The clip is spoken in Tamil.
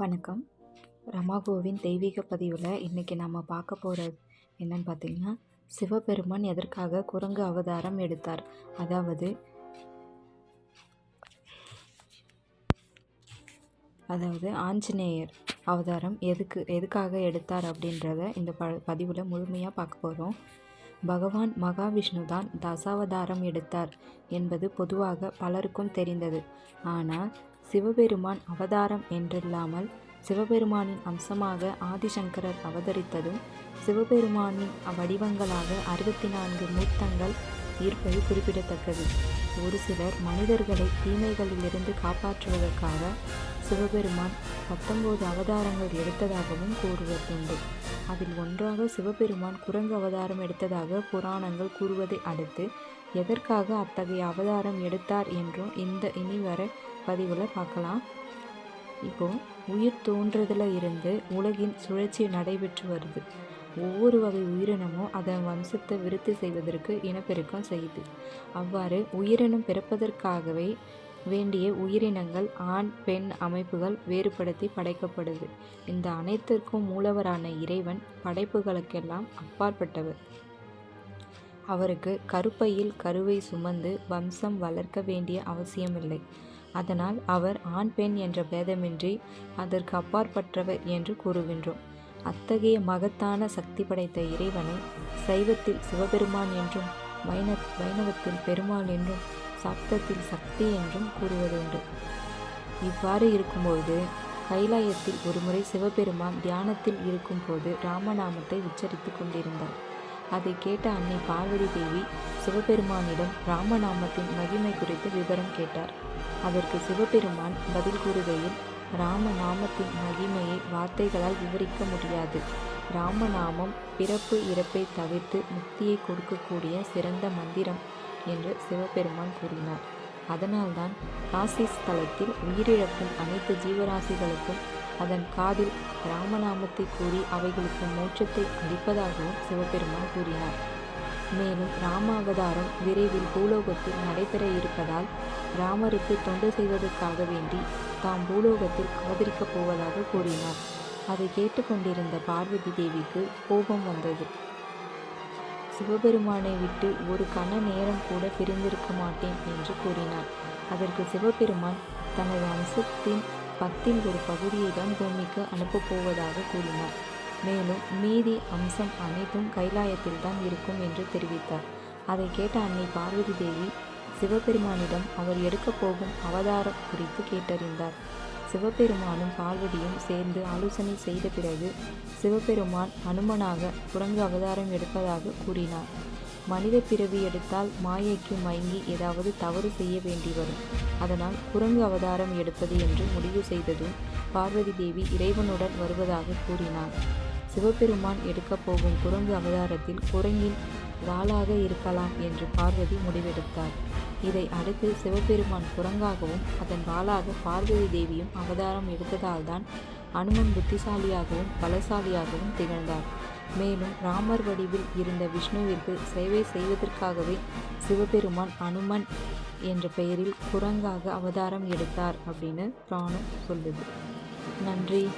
வணக்கம். ரமாகோவின் தெய்வீக பதிவில் இன்றைக்கி நம்ம பார்க்க போகிறது என்னன்னு பார்த்தீங்கன்னா சிவபெருமான் எதற்காக குரங்கு அவதாரம் எடுத்தார்? அதாவது அதாவது ஆஞ்சநேயர் அவதாரம் எதுக்கு எதுக்காக எடுத்தார் அப்படின்றத இந்த ப பதிவில் முழுமையாக பார்க்க போகிறோம் பகவான் மகாவிஷ்ணு தான் தசாவதாரம் எடுத்தார் என்பது பொதுவாக பலருக்கும் தெரிந்தது. ஆனால் சிவபெருமான் அவதாரம் என்றில்லாமல் சிவபெருமானின் அம்சமாக ஆதிசங்கரர் அவதரித்ததும் சிவபெருமானின் வடிவங்களாக அறுபத்தி நான்கு மூர்த்தங்கள் இருப்பது குறிப்பிடத்தக்கது. ஒரு சிலர் மனிதர்களை தீமைகளிலிருந்து காப்பாற்றுவதற்காக சிவபெருமான் பத்தொன்பது அவதாரங்கள் எடுத்ததாகவும் கூறுவதுண்டு அதில் ஒன்றாக சிவபெருமான் குரங்கு அவதாரம் எடுத்ததாக புராணங்கள் கூறுவதை அடுத்து எதற்காக அத்தகைய அவதாரம் எடுத்தார் என்றும் இந்த இனிவர பதிவில் பார்க்கலாம். இப்போ உயிர் தோன்றதில் இருந்து உலகின் சுழற்சி நடைபெற்று வருது. ஒவ்வொரு வகை உயிரினமும் அதன் வம்சத்தை விருத்தி செய்வதற்கு இனப்பெருக்கம் செய்யுது அவ்வாறு உயிரினம் பிறப்பதற்காகவே வேண்டிய உயிரினங்கள் ஆண் பெண் அமைப்புகள் வேறுபடுத்தி படைக்கப்படுது. இந்த அனைத்திற்கும் மூலவரான இறைவன் படைப்புகளுக்கெல்லாம் அப்பாற்பட்டவர். அவருக்கு கருப்பையில் கருவை சுமந்து வம்சம் வளர்க்க வேண்டிய அவசியமில்லை. அதனால் அவர் ஆண் பெண் என்ற பேதமின்றி அதற்கு அப்பாற்பட்டவர் என்று கூறுகின்றோம். அத்தகைய மகத்தான சக்தி படைத்த இறைவனை சைவத்தில் சிவபெருமான் என்றும் வைண வைணவத்தில் பெருமாள் என்றும் சப்தத்தில் சக்தி என்றும் கூறுவதுண்டு இவ்வாறு இருக்கும்போது கைலாயத்தில் ஒருமுறை சிவபெருமான் தியானத்தில் இருக்கும்போது ராமநாமத்தை உச்சரித்து கொண்டிருந்தார். அதை கேட்ட அன்னை பார்வதி தேவி சிவபெருமானிடம் ராமநாமத்தின் மகிமை குறித்து விவரம் கேட்டார். அதற்கு சிவபெருமான் பதில் கூறுகையில் ராமநாமத்தின் மகிமையை வார்த்தைகளால் விவரிக்க முடியாது. ராமநாமம் பிறப்பு இறப்பை தவிர்த்து முக்தியை கொடுக்கக்கூடிய சிறந்த மந்திரம் என்று சிவபெருமான் கூறினார். அதனால்தான் காசி ஸ்தலத்தில் உயிரிழக்கும் அனைத்து ஜீவராசிகளுக்கும் அதன் காதில் ராமநாமத்தை கூறி அவைகளுக்கு மோட்சத்தை அளிப்பதாகவும் சிவபெருமான் கூறினார். மேலும் ராமாவதாரம் விரைவில் பூலோகத்தில் நடைபெற இருப்பதால் ராமருக்கு தொண்டு செய்வதற்காக வேண்டி தாம் பூலோகத்தில் அவதரிக்கப் போவதாக கூறினார். அதை கேட்டுக்கொண்டிருந்த பார்வதி தேவிக்கு கோபம் வந்தது. சிவபெருமானை விட்டு ஒரு கண நேரம் கூட பிரிந்திருக்க மாட்டேன் என்று கூறினார். அதற்கு சிவபெருமான் தனது அம்சத்தின் பத்தில் ஒரு பகுதியை தான் பூமிக்கு அனுப்பப் போவதாக கூறினார். மேலும் மீதி அம்சம் அனைத்தும் கைலாயத்தில் தான் இருக்கும் என்று தெரிவித்தார். அதை கேட்ட அன்னை பார்வதி தேவி சிவபெருமானிடம் அவர் எடுக்கப் போகும் அவதாரம் குறித்து கேட்டறிந்தார். சிவபெருமானும் பார்வதியும் சேர்ந்து ஆலோசனை செய்த பிறகு சிவபெருமான் அனுமனாக குரங்கு அவதாரம் எடுப்பதாக கூறினார். மனித பிறவி எடுத்தால் மாயைக்கு மயங்கி ஏதாவது தவறு செய்ய வேண்டி வரும். அதனால் குரங்கு அவதாரம் எடுப்பது என்று முடிவு செய்ததும் பார்வதி தேவி இறைவனுடன் வருவதாக கூறினார். சிவபெருமான் எடுக்கப் போகும் குரங்கு அவதாரத்தில் குரங்கின் வாளாக இருக்கலாம் என்று பார்வதி முடிவெடுத்தார். இதை அடுத்து சிவபெருமான் குரங்காகவும் அதன் வாளாக பார்வதி தேவியும் அவதாரம் எடுத்ததால்தான் அனுமன் புத்திசாலியாகவும் பலசாலியாகவும் திகழ்ந்தார். மேலும் ராமர் வடிவில் இருந்த விஷ்ணுவிற்கு சேவை செய்வதற்காகவே சிவபெருமான் அனுமன் என்ற பெயரில் குரங்காக அவதாரம் எடுத்தார் அப்படின்னு புராணம் சொல்லுது. நன்றி.